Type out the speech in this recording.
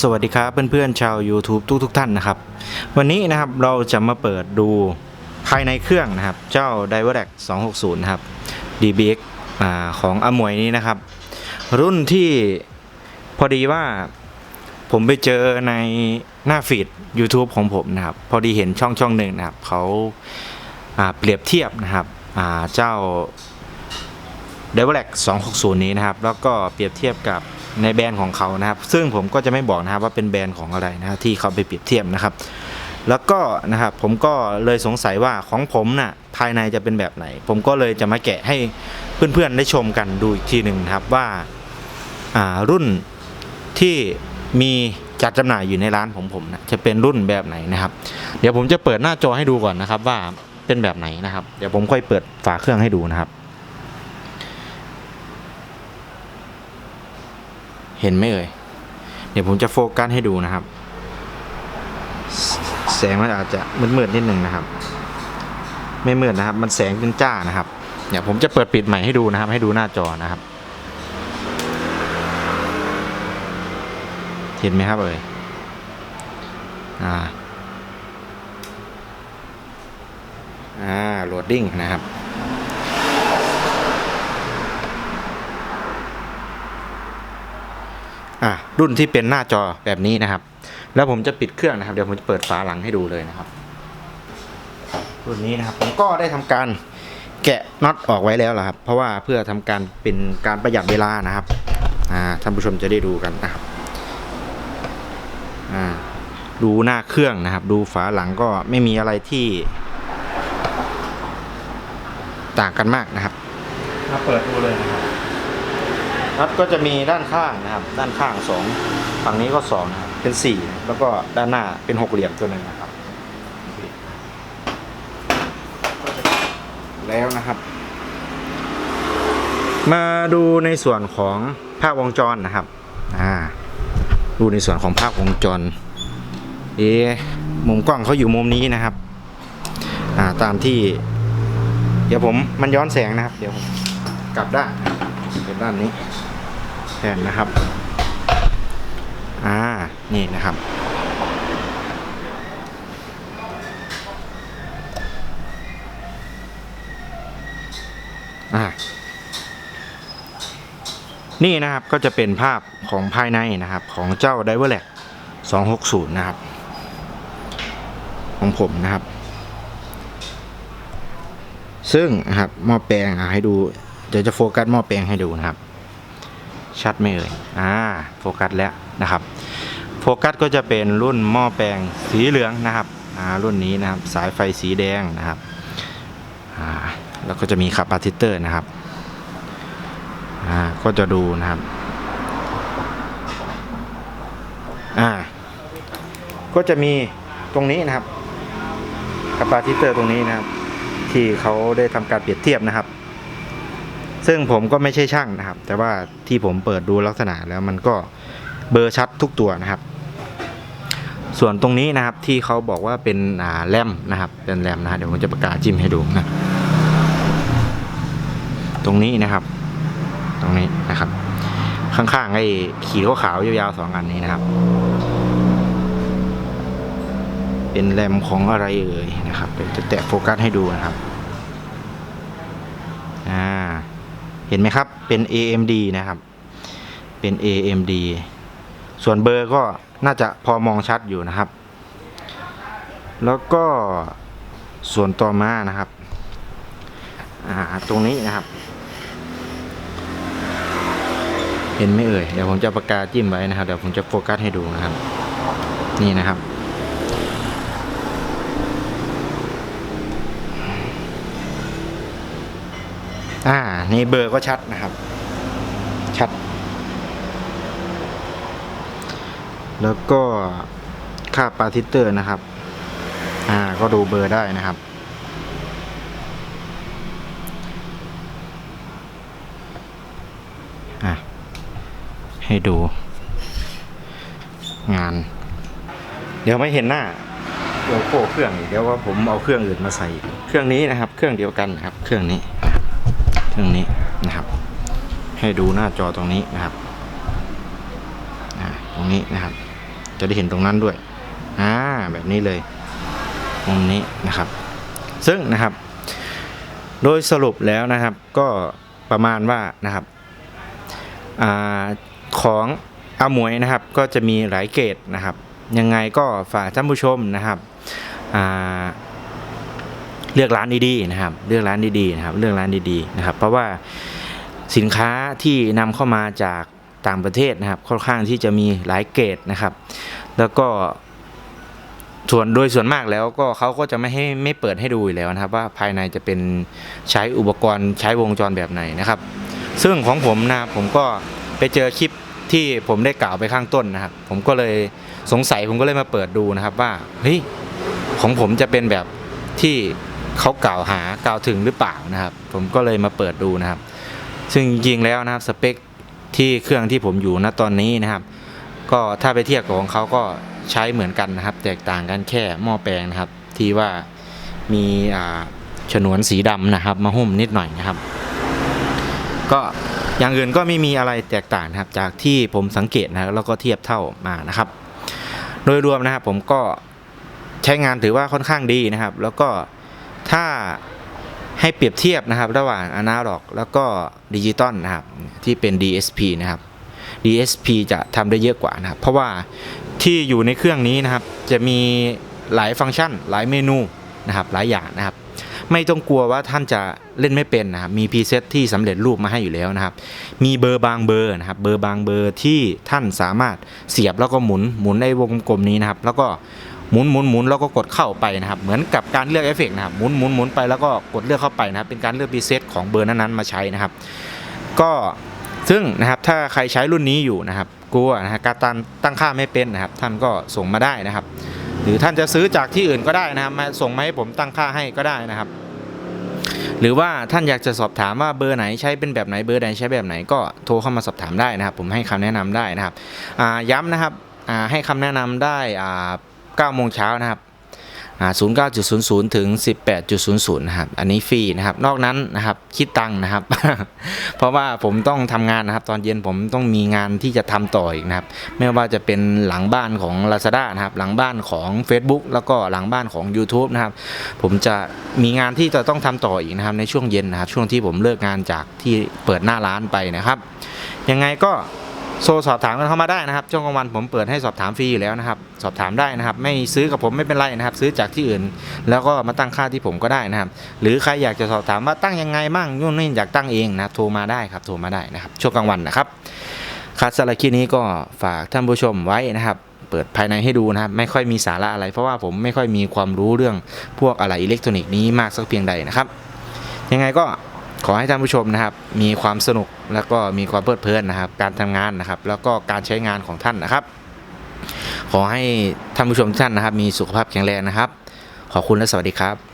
สวัสดีครับเพื่อนๆชาว YouTube ทุกทุกๆท่านนะครับ วันนี้นะครับเราจะมาเปิดดูภายในเครื่องนะครับ เจ้า d i v e r a c 260 นะครับ DBX อของอมวยนี้นะครับ รุ่นที่พอดีว่าผมไปเจอในหน้าฟีด YouTube ของผมนะครับ พอดีเห็นช่องช่องหนึ่งนะครับเขาาเปรียบเทียบนะครับอ่าเจ้า d e v e l a c 260 นี้นะครับ แล้วก็เปรียบเทียบกับ ในแบรนด์ของเขานะครับ ซึ่งผมก็จะไม่บอกนะครับว่าเป็นแบรนด์ของอะไรนะครับที่เขาไปเปรียบเทียบนะครับ แล้วก็นะครับผมก็เลยสงสัยว่าของผมน่ะภายในจะเป็นแบบไหน ผมก็เลยจะมาแกะให้เพื่อนๆได้ชมกันดูอีกทีหนึ่งนะครับว่าอ่ารุ่นที่มีจัดจำหน่ายอยู่ในร้านของผมนะจะเป็นรุ่นแบบไหนนะครับ เดี๋ยวผมจะเปิดหน้าจอให้ดูก่อนนะครับว่าเป็นแบบไหนนะครับ เดี๋ยวผมค่อยเปิดฝาเครื่องให้ดูนะครับ เห็นไหมเอ่ย เดี๋ยวผมจะโฟกัสให้ดูนะครับ แสงมันอาจจะมืดๆนิดหนึ่งนะครับ ไม่มืดนะครับ มันแสงเป็นจ้านะครับ เดี๋ยวผมจะเปิดปิดใหม่ให้ดูนะครับ ให้ดูหน้าจอนะครับ เห็นไหมครับเอ่ย อ่า อ่าโหลดดิ้งนะครับ อะรุ่นที่เป็นหน้าจอแบบนี้นะครับ แล้วผมจะปิดเครื่องนะครับ เดี๋ยวผมจะเปิดฝาหลังให้ดูเลยนะครับ รุ่นนี้นะครับ ผมก็ได้ทำการแกะน็อตออกไว้แล้วล่ะครับ เพราะว่าเพื่อทำการเป็นการประหยัดเวลานะครับอ่าท่านผู้ชมจะได้ดูกันนะครับอ่าดูหน้าเครื่องนะครับ ดูฝาหลังก็ไม่มีอะไรที่ ต่างกันมากนะครับ มาเปิดดูเลยนะครับ น็อตก็จะมีด้านข้างนะครับ ด้านข้างสองฝั่งนี้ก็สองนะครับเป็นสี่แล้วก็ด้านหน้าเป็นหกเหลี่ยมตัวหนึ่งนะครับแล้วนะครับ มาดูในส่วนของภาพวงจรนะครับอ่าดูในส่วนของภาพวงจร เอ๊มุมกล้องเขาอยู่มุมนี้นะครับ อ่า ตามที่ เดี๋ยวผมมันย้อนแสงนะครับ เดี๋ยวผมกลับด้านเป็นด้านนี้ นนะครับ อ่า นี่นะครับ อ่า นี่นะครับก็จะเป็นภาพของภายในนะครับ ของเจ้า d i v e r l a c 260 นะครับ ของผมนะครับ ซึ่งนะครับหม้อแปลงอะให้ดูเดี๋ยวจะโฟกัสหม้อแปลงให้ดูนะครับ ชัดไหมเอ่ยอ่าโฟกัสแล้วนะครับ โฟกัสก็จะเป็นรุ่นหม้อแปลงสีเหลืองนะครับอ่ารุ่นนี้นะครับสายไฟสีแดงนะครับอ่าแล้วก็จะมีขับอาทิเตอร์นะครับอ่าก็จะดูนะครับอ่าก็จะมีตรงนี้นะครับขับอาทิเตอร์ตรงนี้นะครับ ที่เขาได้ทำการเปรียบเทียบนะครับ ซึ่งผมก็ไม่ใช่ช่างนะครับ แต่ว่าที่ผมเปิดดูลักษณะแล้วมันก็เบอร์ชัดทุกตัวนะครับ ส่วนตรงนี้นะครับที่เขาบอกว่าเป็นแรมนะครับเป็นแรมนะฮะเดี๋ยวผมจะประกาศจิ้มให้ดูนะตรงนี้นะครับ ตรงนี้นะครับ ข้างๆไอ้ขีดขาวๆยาวๆสองอันนี้นะครับ เป็นแรมของอะไรเอ่ยนะครับเดี๋ยวจะแตะโฟกัสให้ดูนะครับอ่า เห็นไหมครับ เป็น AMD นะครับ เป็น AMD ส่วนเบอร์ก็น่าจะพอมองชัดอยู่นะครับ แล้วก็ส่วนต่อมานะครับ อ่า ตรงนี้นะครับ เห็นไหมเอ่ย เดี๋ยวผมจะประกาศจิ้มไว้นะครับ เดี๋ยวผมจะโฟกัสให้ดูนะครับ นี่นะครับ อ่า นี่เบอร์ก็ชัดนะครับ ชัด แล้วก็ค่าปาทิเตอร์นะครับ อ่า ก็ดูเบอร์ได้นะครับ อะ ให้ดู งาน เดี๋ยวไม่เห็นหน้าโลโก้เครื่องอีกเดี๋ยวว่าผมเอาเครื่องอื่นมาใส่ เครื่องนี้นะครับ เครื่องเดียวกันครับ เครื่องนี้ เครื่องนี้นะครับ ให้ดูหน้าจอตรงนี้นะครับอ่าตรงนี้นะครับ จะได้เห็นตรงนั้นด้วยอ่าแบบนี้เลยมุมนี้นะครับ ซึ่งนะครับ โดยสรุปแล้วนะครับก็ประมาณว่านะครับอาของอาหมวยนะครับ ก็จะมีหลายเกรดนะครับ ยังไงก็ฝากท่านผู้ชมนะครับอ่า เลือกร้านดีๆนะครับ เลือกร้านดีๆนะครับเลือกร้านดีๆนะครับ เพราะว่าสินค้าที่นำเข้ามาจากต่างประเทศนะครับ ค่อนข้างที่จะมีหลายเกรดนะครับ แล้วก็ส่วนโดยส่วนมากแล้วก็เขาก็จะไม่ให้ไม่เปิดให้ดูอยู่แล้วนะครับ ว่าภายในจะเป็นใช้อุปกรณ์ใช้วงจรแบบไหนนะครับ ซึ่งของผมนะผมก็ไปเจอคลิปที่ผมได้กล่าวไปข้างต้นนะครับ ผมก็เลยสงสัยผมก็เลยมาเปิดดูนะครับว่าเฮ้ยของผมจะเป็นแบบที่ เขากล่าวหากล่าวถึงหรือเปล่านะครับ ผมก็เลยมาเปิดดูนะครับ ซึ่งจริงๆแล้วนะครับสเปคที่เครื่องที่ผมอยู่ณตอนนี้นะครับ ก็ถ้าไปเทียบกับของเขาก็ใช้เหมือนกันนะครับ แตกต่างกันแค่หม้อแปลงนะครับ ที่ว่ามีอ่าฉนวนสีดำนะครับ มาหุ้มนิดหน่อยนะครับ ก็อย่างอื่นก็ไม่มีอะไรแตกต่างนะครับ จากที่ผมสังเกตนะแล้วก็เทียบเท่ามานะครับ โดยรวมนะครับผมก็ใช้งานถือว่าค่อนข้างดีนะครับ แล้วก็ ถ้าให้เปรียบเทียบนะครับ ระหว่างอนาล็อก แล้วก็ดิจิตอลนะครับที่เป็น DSP นะครับ DSP จะทำได้เยอะกว่านะครับ เพราะว่าที่อยู่ในเครื่องนี้นะครับ จะมีหลายฟังก์ชัน หลายเมนูนะครับ หลายอย่างนะครับ ไม่ต้องกลัวว่าท่านจะเล่นไม่เป็นนะครับ มีพรีเซตที่สำเร็จรูปมาให้อยู่แล้วนะครับ มีเบอร์บางเบอร์นะครับ เบอร์บางเบอร์ที่ท่านสามารถเสียบแล้วก็หมุนหมุนในวงกลมนี้นะครับ แล้วก็ หมุนหมุนหมุนแล้วก็กดเข้าไปนะครับ เหมือนกับการเลือกเอฟเฟกต์นะครับหมุนหมุนหมุนไปแล้วก็กดเลือกเข้าไปนะครับ เป็นการเลือกรีเซ็ตของเบอร์นั้นๆมาใช้นะครับ ก็ซึ่งนะครับถ้าใครใช้รุ่นนี้อยู่นะครับกลัวนะฮะการตั้งตั้งค่าไม่เป็นนะครับ ท่านก็ส่งมาได้นะครับ หรือท่านจะซื้อจากที่อื่นก็ได้นะครับมาส่งมาให้ผมตั้งค่าให้ก็ได้นะครับ หรือว่าท่านอยากจะสอบถามว่าเบอร์ไหนใช้เป็นแบบไหนเบอร์ไหนใช้แบบไหนก็โทรเข้ามาสอบถามได้นะครับ ผมให้คำแนะนำได้นะครับย้ำนะครับให้คำแนะนำได้ 9โมงเช้านะครับอ่า09.00ถึง18.00นะครับ อันนี้ฟรีนะครับ นอกนั้นนะครับคิดตังค์นะครับ เพราะว่าผมต้องทำงานนะครับ ตอนเย็นผมต้องมีงานที่จะทำต่ออีกนะครับ ไม่ว่าจะเป็นหลังบ้านของ Lazada นะครับ หลังบ้านของ Facebook แล้วก็หลังบ้านของ YouTube นะครับ ผมจะมีงานที่จะต้องทำต่ออีกนะครับ ในช่วงเย็นนะครับ ช่วงที่ผมเลิกงานจากที่เปิดหน้าร้านไปนะครับ ยังไงก็ โซสอบถามกันเข้ามาได้นะครับช่วงกลางวันผมเปิดให้สอบถามฟรีอยู่แล้วนะครับ สอบถามได้นะครับ ไม่ซื้อกับผมไม่เป็นไรนะครับ ซื้อจากที่อื่น แล้วก็มาตั้งค่าที่ผมก็ได้นะครับ หรือใครอยากจะสอบถามว่าตั้งยังไงมั่งยุ่นนี่อยากตั้งเองนะโทรมาได้ครับโทรมาได้นะครับ ช่วงกลางวันนะครับคัดสำหรับคลิปนี้ก็ฝากท่านผู้ชมไว้นะครับ เปิดภายในให้ดูนะครับ ไม่ค่อยมีสาระอะไรเพราะว่าผมไม่ค่อยมีความรู้เรื่องพวกอะไรอิเล็กทรอนิกส์นี้มากสักเพียงใดนะครับ ยังไงก็ ขอให้ท่านผู้ชมนะครับ มีความสนุกแล้วก็มีความเพลิดเพลินนะครับ การทำงานนะครับ แล้วก็การใช้งานของท่านนะครับ ขอให้ท่านผู้ชมท่านนะครับ มีสุขภาพแข็งแรงนะครับ ขอบคุณและสวัสดีครับ